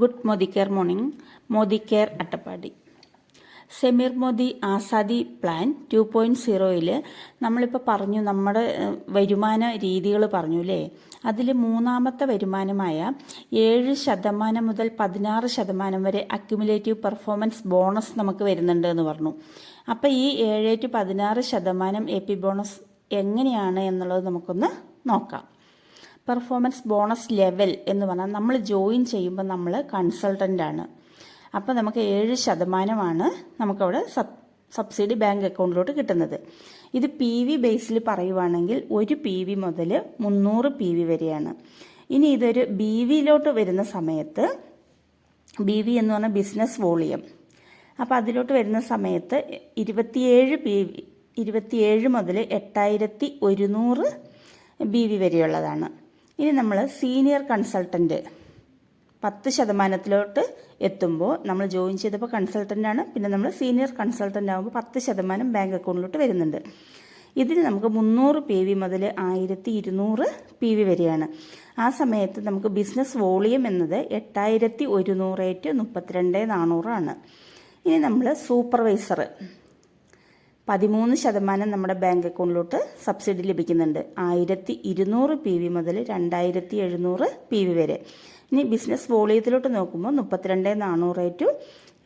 Good Modicare morning. Modi care Attappadi. Sameer Modi ആസാദി plan two point സീറോയിൽ നമ്മളിപ്പോൾ പറഞ്ഞു നമ്മുടെ വരുമാന രീതികൾ പറഞ്ഞു അല്ലേ അതിൽ മൂന്നാമത്തെ വരുമാനമായ ഏഴ് ശതമാനം മുതൽ പതിനാറ് ശതമാനം വരെ അക്യുമുലേറ്റീവ് പെർഫോമൻസ് ബോണസ് നമുക്ക് വരുന്നുണ്ട് എന്ന് പറഞ്ഞു. അപ്പോൾ ഈ ഏഴ് ടു പതിനാറ് ശതമാനം എ പി ബോണസ് എങ്ങനെയാണ് എന്നുള്ളത് നമുക്കൊന്ന് നോക്കാം. പെർഫോമൻസ് ബോണസ് ലെവൽ എന്ന് പറഞ്ഞാൽ നമ്മൾ ജോയിൻ ചെയ്യുമ്പോൾ നമ്മൾ കൺസൾട്ടന്റ് ആണ്. അപ്പോൾ നമുക്ക് ഏഴ് ശതമാനമാണ് നമുക്കവിടെ സബ് സബ്സിഡി ബാങ്ക് അക്കൗണ്ടിലോട്ട് കിട്ടുന്നത്. ഇത് പി വി ബേസിൽ പറയുവാണെങ്കിൽ ഒരു പി വി മുതൽ മുന്നൂറ് പി വി വരെയാണ്. ഇനി ഇതൊരു ബി വിയിലോട്ട് വരുന്ന സമയത്ത് ബി വി എന്ന് പറഞ്ഞാൽ ബിസിനസ് വോളിയം അപ്പോൾ അതിലോട്ട് വരുന്ന സമയത്ത് ഇരുപത്തിയേഴ് പി വി ഇരുപത്തിയേഴ് മുതൽ എട്ടായിരത്തി ഒരുന്നൂറ് ബി വി വരെയുള്ളതാണ്. ഇനി നമ്മൾ സീനിയർ കൺസൾട്ടന്റ് പത്ത് ശതമാനത്തിലോട്ട് എത്തുമ്പോൾ നമ്മൾ ജോയിൻ ചെയ്തപ്പോൾ കൺസൾട്ടന്റ് ആണ്. പിന്നെ നമ്മൾ സീനിയർ കൺസൾട്ടന്റ് ആകുമ്പോൾ പത്ത് ശതമാനം ബാങ്ക് അക്കൗണ്ടിലോട്ട് വരുന്നുണ്ട്. ഇതിന് നമുക്ക് മുന്നൂറ് പി വി മുതൽ ആയിരത്തി ഇരുന്നൂറ് പി വി വരെയാണ്. ആ സമയത്ത് നമുക്ക് ബിസിനസ് വോളിയം എന്നത് എട്ടായിരത്തി ഒരുന്നൂറ് ടു മുപ്പത്തിരണ്ട് നാനൂറാണ് ഇനി നമ്മൾ സൂപ്പർവൈസർ പതിമൂന്ന് ശതമാനം നമ്മുടെ ബാങ്ക് അക്കൗണ്ടിലോട്ട് സബ്സിഡി ലഭിക്കുന്നുണ്ട്. ആയിരത്തി ഇരുന്നൂറ് പി വി മുതൽ രണ്ടായിരത്തി എഴുന്നൂറ് പി വി വരെ. ഇനി ബിസിനസ് വോളിയത്തിലോട്ട് നോക്കുമ്പോൾ മുപ്പത്തിരണ്ട് നാനൂറ് ടു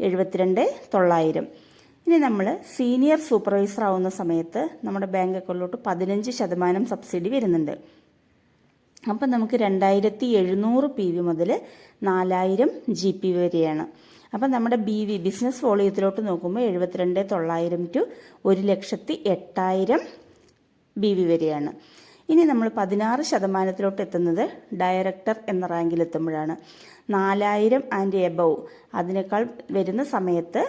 എഴുപത്തിരണ്ട് തൊള്ളായിരം. ഇനി നമ്മൾ സീനിയർ സൂപ്പർവൈസർ ആവുന്ന സമയത്ത് നമ്മുടെ ബാങ്ക് അക്കൗണ്ടിലോട്ട് പതിനഞ്ച് ശതമാനം സബ്സിഡി വരുന്നുണ്ട്. അപ്പം നമുക്ക് രണ്ടായിരത്തി എഴുന്നൂറ് പി വി മുതൽ നാലായിരം ജി പി വരെയാണ്. അപ്പം നമ്മുടെ ബി വി ബിസിനസ് വോളിയത്തിലോട്ട് നോക്കുമ്പോൾ എഴുപത്തിരണ്ട് തൊള്ളായിരം ടു ഒരു ലക്ഷത്തി എട്ടായിരം ബി വി വരെയാണ്. ഇനി നമ്മൾ പതിനാറ് ശതമാനത്തിലോട്ട് എത്തുന്നത് ഡയറക്ടർ എന്ന റാങ്കിൽ എത്തുമ്പോഴാണ്. നാലായിരം ആൻഡ് എബവ് അതിനേക്കാൾ വരുന്ന സമയത്ത്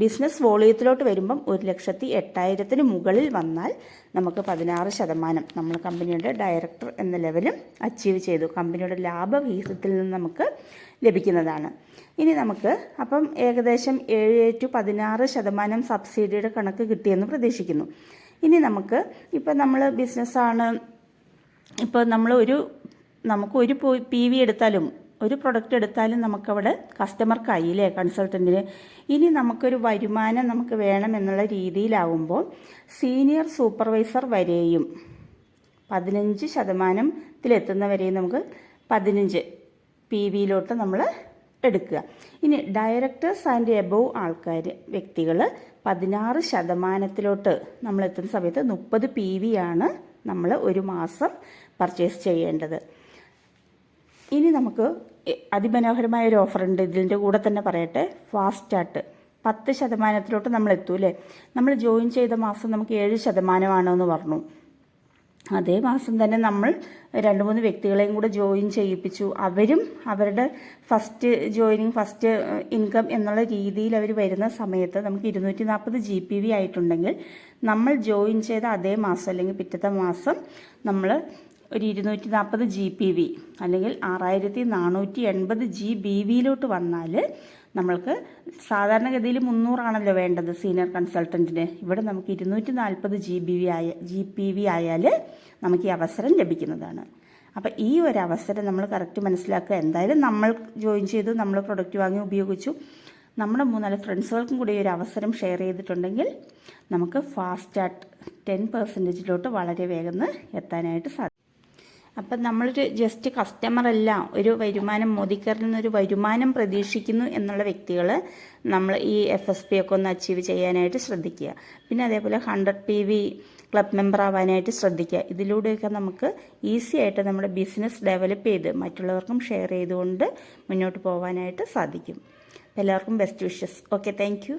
ബിസിനസ് വോളിയത്തിലോട്ട് വരുമ്പം ഒരു ലക്ഷത്തി എട്ടായിരത്തിന് മുകളിൽ വന്നാൽ നമുക്ക് പതിനാറ് ശതമാനം നമ്മൾ കമ്പനിയുടെ ഡയറക്ടർ എന്ന ലെവലും അച്ചീവ് ചെയ്തു. കമ്പനിയുടെ ലാഭവിഹിതത്തിൽ നിന്ന് നമുക്ക് ലഭിക്കുന്നതാണ്. ഇനി നമുക്ക് അപ്പം ഏകദേശം ഏഴ് ടു പതിനാറ് ശതമാനം സബ്സിഡിയുടെ കണക്ക് കിട്ടിയെന്ന് പ്രതീക്ഷിക്കുന്നു. ഇനി നമുക്ക് ഇപ്പം നമ്മൾ ബിസിനസ്സാണ്. ഇപ്പോൾ നമ്മൾ ഒരു നമുക്ക് ഒരു പി വി എടുത്താലും ഒരു പ്രൊഡക്റ്റ് എടുത്താലും നമുക്കവിടെ കസ്റ്റമർക്കായില്ലേ കൺസൾട്ടന്റിന് ഇനി നമുക്കൊരു വരുമാനം നമുക്ക് വേണം എന്നുള്ള രീതിയിലാവുമ്പോൾ സീനിയർ സൂപ്പർവൈസർ വരെയും പതിനഞ്ച് ശതമാനത്തിലെത്തുന്നവരെയും നമുക്ക് പതിനഞ്ച് പി വിയിലോട്ട് നമ്മൾ എടുക്കുക. ഇനി ഡയറക്ടേഴ്സ് ആൻഡ് എബവ് ആൾക്കാർ വ്യക്തികൾ പതിനാറ് ശതമാനത്തിലോട്ട് നമ്മൾ എത്തുന്ന സമയത്ത് മുപ്പത് പി വി ആണ് നമ്മൾ ഒരു മാസം പർച്ചേസ് ചെയ്യേണ്ടത്. നമുക്ക് അതിമനോഹരമായ ഒരു ഓഫറുണ്ട് ഇതിന്റെ കൂടെ തന്നെ പറയട്ടെ. ഫാസ്റ്റ് ചാർട്ട് പത്ത് ശതമാനത്തിലോട്ട് നമ്മൾ എത്തൂലേ നമ്മൾ ജോയിൻ ചെയ്ത മാസം നമുക്ക് ഏഴ് ശതമാനമാണെന്ന് പറഞ്ഞു. അതേ മാസം തന്നെ നമ്മൾ രണ്ട് മൂന്ന് വ്യക്തികളെയും കൂടെ ജോയിൻ ചെയ്യിപ്പിച്ചു. അവരും അവരുടെ ഫസ്റ്റ് ജോയിനിങ് ഫസ്റ്റ് ഇൻകം എന്നുള്ള രീതിയിൽ അവർ വരുന്ന സമയത്ത് നമുക്ക് ഇരുന്നൂറ്റി നാൽപ്പത് ജി പി വി ആയിട്ടുണ്ടെങ്കിൽ നമ്മൾ ജോയിൻ ചെയ്ത അതേ മാസം അല്ലെങ്കിൽ പിറ്റത്തെ മാസം നമ്മൾ ഒരു ഇരുന്നൂറ്റി നാൽപ്പത് ജി പി വി അല്ലെങ്കിൽ ആറായിരത്തി നാനൂറ്റി എൺപത് ജി ബി വിയിലോട്ട് വന്നാൽ നമ്മൾക്ക് സാധാരണഗതിയിൽ മുന്നൂറാണല്ലോ വേണ്ടത് സീനിയർ കൺസൾട്ടന്റിന് ഇവിടെ നമുക്ക് ഇരുന്നൂറ്റി നാൽപ്പത് ജി ബി വി ആയ ജി പി വി ആയാൽ നമുക്ക് ഈ അവസരം ലഭിക്കുന്നതാണ്. അപ്പം ഈ ഒരു അവസരം നമ്മൾ കറക്റ്റ് മനസ്സിലാക്കുക. എന്തായാലും നമ്മൾ ജോയിൻ ചെയ്തു നമ്മൾ പ്രൊഡക്റ്റ് വാങ്ങി ഉപയോഗിച്ചു. നമ്മുടെ മൂന്നാൽ ഫ്രണ്ട്സുകൾക്കും കൂടി ഒരു അവസരം ഷെയർ ചെയ്തിട്ടുണ്ടെങ്കിൽ നമുക്ക് ഫാസ്റ്റ് ആയിട്ട് ടെൻ പെർസെന്റേജിലോട്ട് വളരെ വേഗം എത്താനായിട്ട് സാധിക്കും. അപ്പം നമ്മളൊരു ജസ്റ്റ് കസ്റ്റമർ അല്ല ഒരു വരുമാനം മോദിക്കാരിൽ നിന്നൊരു വരുമാനം പ്രതീക്ഷിക്കുന്നു എന്നുള്ള വ്യക്തികൾ നമ്മൾ ഈ എഫ് എസ് പി ഒക്കെ ഒന്ന് അച്ചീവ് ചെയ്യാനായിട്ട് ശ്രദ്ധിക്കുക. പിന്നെ അതേപോലെ hundred P V club member ആവാനായിട്ട് ശ്രദ്ധിക്കുക. ഇതിലൂടെയൊക്കെ നമുക്ക് ഈസി ആയിട്ട് നമ്മുടെ ബിസിനസ് ഡെവലപ്പ് ചെയ്ത് മറ്റുള്ളവർക്കും ഷെയർ ചെയ്തുകൊണ്ട് മുന്നോട്ട് പോകാനായിട്ട് സാധിക്കും. എല്ലാവർക്കും ബെസ്റ്റ് വിഷസ് ഓക്കെ താങ്ക്